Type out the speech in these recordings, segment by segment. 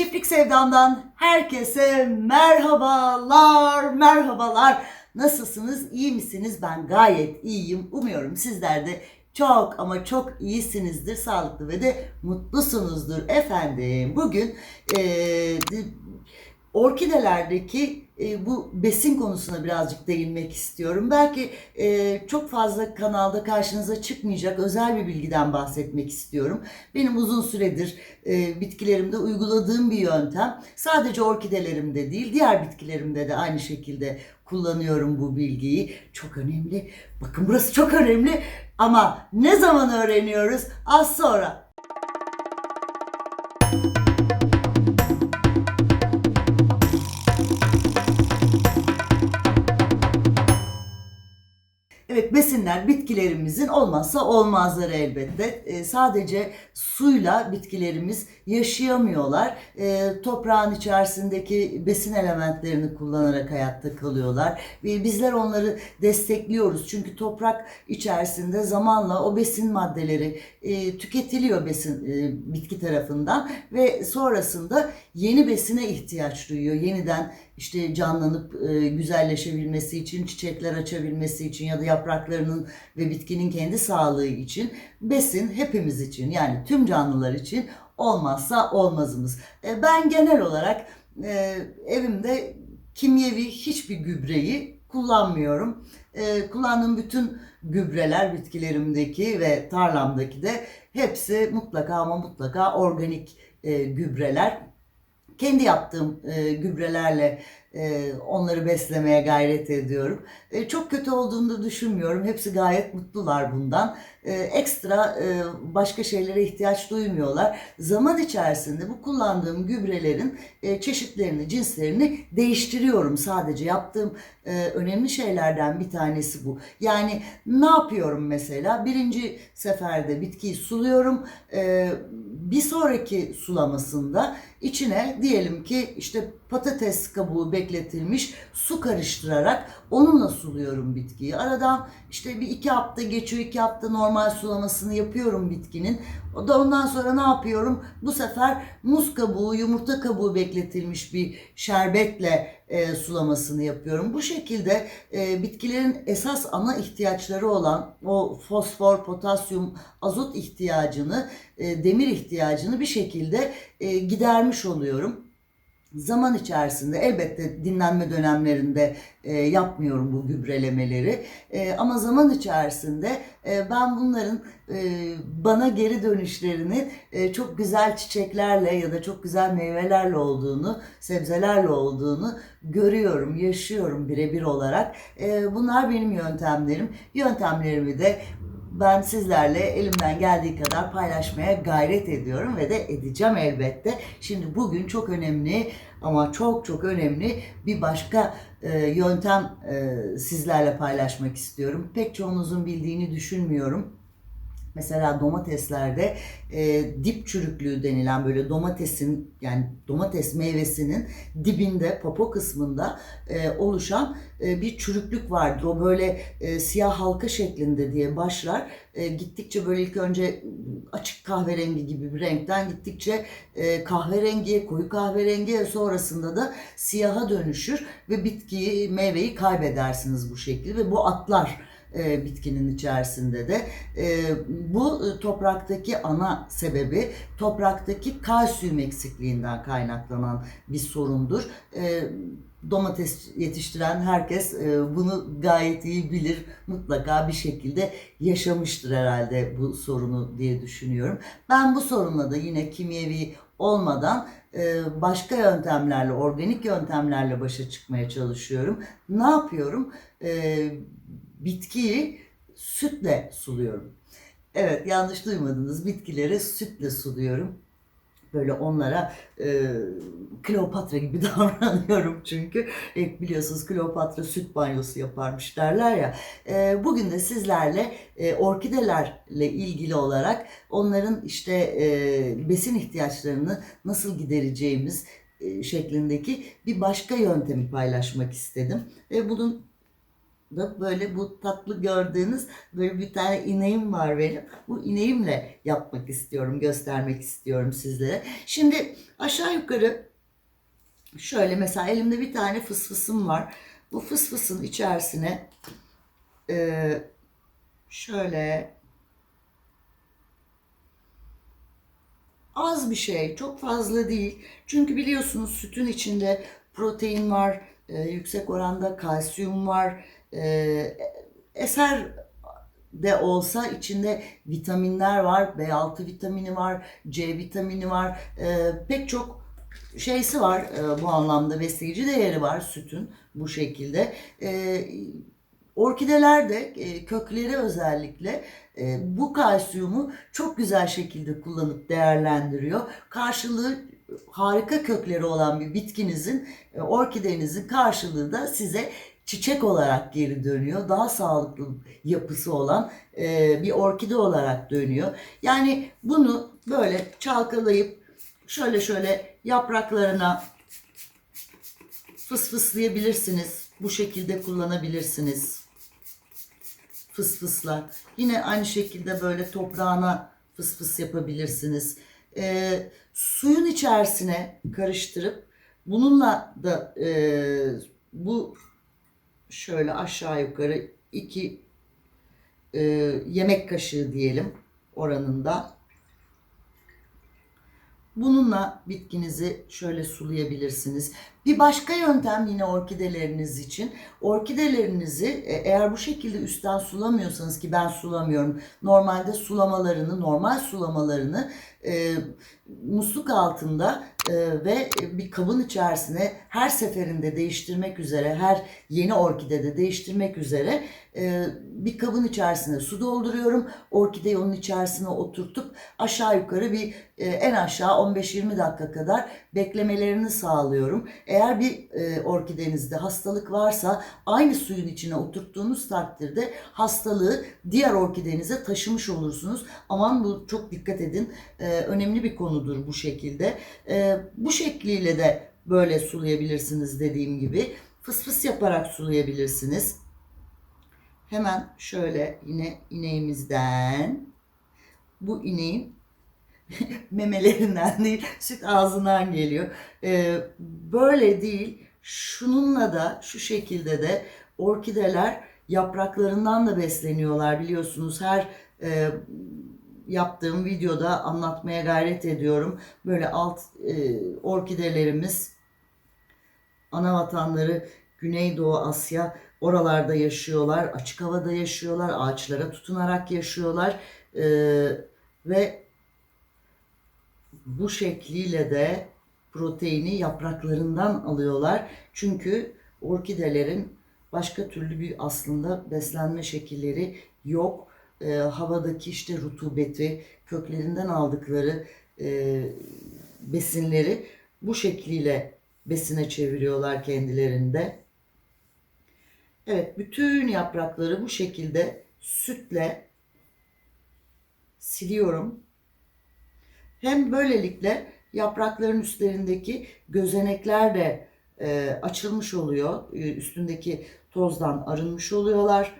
Çiftlik Sevdam'dan herkese merhabalar, merhabalar. Nasılsınız, iyi misiniz? Ben gayet iyiyim. Umuyorum sizler de çok ama çok iyisinizdir, sağlıklı ve de mutlusunuzdur efendim. Bugün eee, orkidelerdeki e, bu besin konusuna birazcık değinmek istiyorum. Belki e, çok fazla kanalda karşınıza çıkmayacak özel bir bilgiden bahsetmek istiyorum. Benim uzun süredir e, bitkilerimde uyguladığım bir yöntem. Sadece orkidelerimde değil, diğer bitkilerimde de aynı şekilde kullanıyorum bu bilgiyi. Çok önemli. Bakın burası çok önemli ama ne zaman öğreniyoruz? Az sonra. avait Besinler bitkilerimizin olmazsa olmazları elbette. Ee, sadece suyla bitkilerimiz yaşayamıyorlar. Ee, toprağın içerisindeki besin elementlerini kullanarak hayatta kalıyorlar. Ve bizler onları destekliyoruz. Çünkü toprak içerisinde zamanla o besin maddeleri e, tüketiliyor besin e, bitki tarafından ve sonrasında yeni besine ihtiyaç duyuyor. Yeniden işte canlanıp e, güzelleşebilmesi için, çiçekler açabilmesi için ya da yapraklarının ve bitkinin kendi sağlığı için besin hepimiz için yani tüm canlılar için olmazsa olmazımız. E, ben genel olarak e, evimde kimyevi hiçbir gübreyi kullanmıyorum. E, kullandığım bütün gübreler bitkilerimdeki ve tarlamdaki de hepsi mutlaka ama mutlaka organik e, gübreler kendi yaptığım gübrelerle e, onları beslemeye gayret ediyorum. E, çok kötü olduğunu düşünmüyorum. Hepsi gayet mutlular bundan. E, ekstra başka şeylere ihtiyaç duymuyorlar. Zaman içerisinde bu kullandığım gübrelerin e, çeşitlerini, cinslerini değiştiriyorum sadece. Yaptığım e, önemli şeylerden bir tanesi bu. Yani ne yapıyorum mesela? Birinci seferde bitkiyi suluyorum. Bir sonraki sulamasında içine diyelim ki işte patates kabuğu bekletilmiş su karıştırarak onunla suluyorum bitkiyi. Aradan işte bir iki hafta geçiyor, iki hafta normal sulamasını yapıyorum bitkinin. O da ondan sonra ne yapıyorum? Bu sefer muz kabuğu, yumurta kabuğu bekletilmiş bir şerbetle e, sulamasını yapıyorum. Bu şekilde e, bitkilerin esas ana ihtiyaçları olan o fosfor, potasyum, azot ihtiyacını, e, demir ihtiyacını bir şekilde e, gidermiş oluyorum. Zaman içerisinde elbette dinlenme dönemlerinde e, yapmıyorum bu gübrelemeleri E, ama zaman içerisinde e, ben bunların e, bana geri dönüşlerini e, çok güzel çiçeklerle ya da çok güzel meyvelerle olduğunu, sebzelerle olduğunu görüyorum, yaşıyorum birebir olarak. E, bunlar benim yöntemlerim. Yöntemlerimi de ben sizlerle elimden geldiği kadar paylaşmaya gayret ediyorum ve de edeceğim elbette. Şimdi bugün çok önemli ama çok çok önemli bir başka e, yöntem e, sizlerle paylaşmak istiyorum. Pek çoğunuzun bildiğini düşünmüyorum. Mesela domateslerde e, dip çürüklüğü denilen böyle domatesin yani domates meyvesinin dibinde popo kısmında e, oluşan e, bir çürüklük vardır. O böyle e, siyah halka şeklinde diye başlar. E, gittikçe böyle ilk önce açık kahverengi gibi bir renkten gittikçe e, kahverengiye, koyu kahverengiye sonrasında da siyaha dönüşür ve bitkiyi, meyveyi kaybedersiniz bu şekilde ve bu atlar e, bitkinin içerisinde de. E, bu e, topraktaki ana sebebi topraktaki kalsiyum eksikliğinden kaynaklanan bir sorundur. E, domates yetiştiren herkes e, bunu gayet iyi bilir. Mutlaka bir şekilde yaşamıştır herhalde bu sorunu diye düşünüyorum. Ben bu sorunla da yine kimyevi olmadan e, başka yöntemlerle, organik yöntemlerle başa çıkmaya çalışıyorum. Ne yapıyorum? Bitkiyi sütle suluyorum. Evet yanlış duymadınız. Bitkileri sütle suluyorum. Böyle onlara e, Kleopatra gibi davranıyorum çünkü. E, biliyorsunuz Kleopatra süt banyosu yaparmış derler ya. E, bugün de sizlerle e, orkidelerle ilgili olarak onların işte e, besin ihtiyaçlarını nasıl gidereceğimiz e, şeklindeki bir başka yöntemi paylaşmak istedim. Ve bunun da böyle bu tatlı gördüğünüz böyle bir tane ineğim var benim. Bu ineğimle yapmak istiyorum, göstermek istiyorum sizlere. Şimdi aşağı yukarı şöyle mesela elimde bir tane fısfısım var. Bu fısfısın içerisine e, şöyle az bir şey, çok fazla değil. Çünkü biliyorsunuz sütün içinde protein var, e, yüksek oranda kalsiyum var. E, eser de olsa içinde vitaminler var. B6 vitamini var, C vitamini var. E, pek çok şeysi var e, bu anlamda besleyici değeri var sütün bu şekilde. E, orkideler de e, kökleri özellikle e, bu kalsiyumu çok güzel şekilde kullanıp değerlendiriyor. Karşılığı harika kökleri olan bir bitkinizin, e, orkidenizin karşılığı da size çiçek olarak geri dönüyor. Daha sağlıklı yapısı olan e, bir orkide olarak dönüyor. Yani bunu böyle çalkalayıp şöyle şöyle yapraklarına fısfıslayabilirsiniz. Bu şekilde kullanabilirsiniz. Fısfısla. Yine aynı şekilde böyle toprağına fısfıs yapabilirsiniz. Ee, suyun içerisine karıştırıp bununla da e, bu şöyle aşağı yukarı iki e, yemek kaşığı diyelim oranında. Bununla bitkinizi şöyle sulayabilirsiniz. Bir başka yöntem yine orkideleriniz için. Orkidelerinizi e, eğer bu şekilde üstten sulamıyorsanız ki ben sulamıyorum. Normalde sulamalarını, normal sulamalarını e, musluk altında e, ve bir kabın içerisine her seferinde değiştirmek üzere, her yeni orkidede değiştirmek üzere e, bir kabın içerisine su dolduruyorum. Orkideyi onun içerisine oturtup aşağı yukarı bir e, en aşağı 15-20 dakika kadar beklemelerini sağlıyorum. Eğer bir e, orkidenizde hastalık varsa aynı suyun içine oturttuğunuz takdirde hastalığı diğer orkidenize taşımış olursunuz. Aman bu çok dikkat edin. E, önemli bir konudur bu şekilde. E, bu şekliyle de böyle sulayabilirsiniz dediğim gibi. Fıs fıs yaparak sulayabilirsiniz. Hemen şöyle yine ineğimizden bu ineğin memelerinden değil süt ağzından geliyor. Ee, böyle değil şununla da şu şekilde de orkideler yapraklarından da besleniyorlar biliyorsunuz her e, yaptığım videoda anlatmaya gayret ediyorum. Böyle alt e, orkidelerimiz ana vatanları Güneydoğu Asya oralarda yaşıyorlar. Açık havada yaşıyorlar. Ağaçlara tutunarak yaşıyorlar. E, ve bu şekliyle de proteini yapraklarından alıyorlar. Çünkü orkidelerin başka türlü bir aslında beslenme şekilleri yok. E, havadaki işte rutubeti, köklerinden aldıkları e, besinleri bu şekliyle besine çeviriyorlar kendilerinde. Evet, bütün yaprakları bu şekilde sütle siliyorum. Hem böylelikle yaprakların üstlerindeki gözenekler de e, açılmış oluyor. E, üstündeki tozdan arınmış oluyorlar.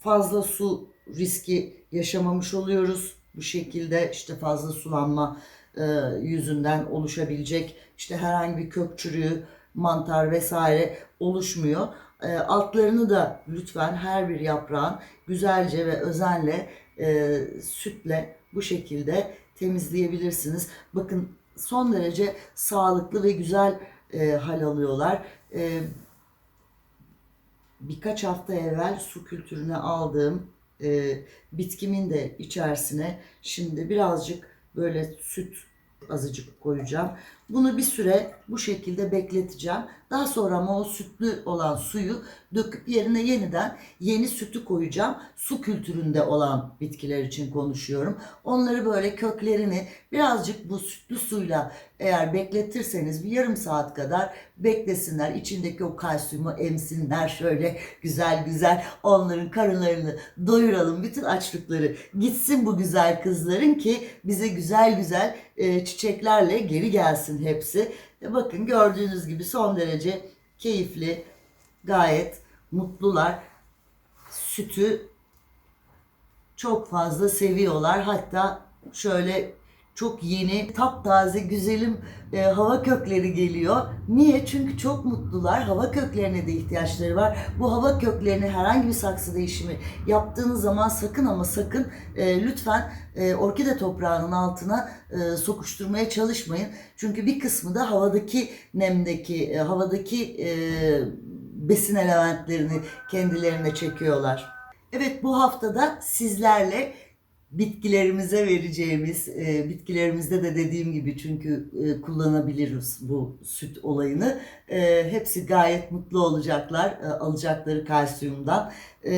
Fazla su riski yaşamamış oluyoruz. Bu şekilde işte fazla sulanma e, yüzünden oluşabilecek işte herhangi bir kök çürüğü, mantar vesaire oluşmuyor. E, altlarını da lütfen her bir yaprağın güzelce ve özenle e, sütle bu şekilde temizleyebilirsiniz. Bakın son derece sağlıklı ve güzel e, hal alıyorlar. E, birkaç hafta evvel su kültürüne aldığım e, bitkimin de içerisine şimdi birazcık böyle süt azıcık koyacağım. Bunu bir süre bu şekilde bekleteceğim. Daha sonra ama o sütlü olan suyu döküp yerine yeniden yeni sütü koyacağım. Su kültüründe olan bitkiler için konuşuyorum. Onları böyle köklerini birazcık bu sütlü suyla eğer bekletirseniz bir yarım saat kadar beklesinler. İçindeki o kalsiyumu emsinler şöyle güzel güzel onların karınlarını doyuralım. Bütün açlıkları gitsin bu güzel kızların ki bize güzel güzel e, çiçeklerle geri gelsin hepsi. E bakın gördüğünüz gibi son derece keyifli, gayet mutlular. sütü çok fazla seviyorlar. Hatta şöyle çok yeni, taptaze, güzelim e, hava kökleri geliyor. Niye? Çünkü çok mutlular. Hava köklerine de ihtiyaçları var. Bu hava köklerini herhangi bir saksı değişimi yaptığınız zaman sakın ama sakın e, lütfen e, orkide toprağının altına e, sokuşturmaya çalışmayın. Çünkü bir kısmı da havadaki nemdeki, e, havadaki e, besin elementlerini kendilerine çekiyorlar. Evet bu haftada sizlerle bitkilerimize vereceğimiz, e, bitkilerimizde de dediğim gibi çünkü e, kullanabiliriz bu süt olayını. E, hepsi gayet mutlu olacaklar e, alacakları kalsiyumdan. E,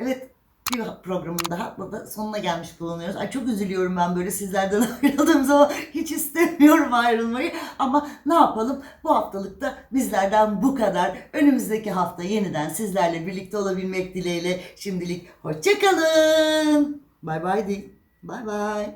evet bir programın daha burada sonuna gelmiş bulunuyoruz. Ay çok üzülüyorum ben böyle sizlerden ayrıldığım zaman hiç istemiyorum ayrılmayı. Ama ne yapalım bu haftalıkta bizlerden bu kadar. Önümüzdeki hafta yeniden sizlerle birlikte olabilmek dileğiyle şimdilik hoşçakalın. Bay bay değil. Bay bay.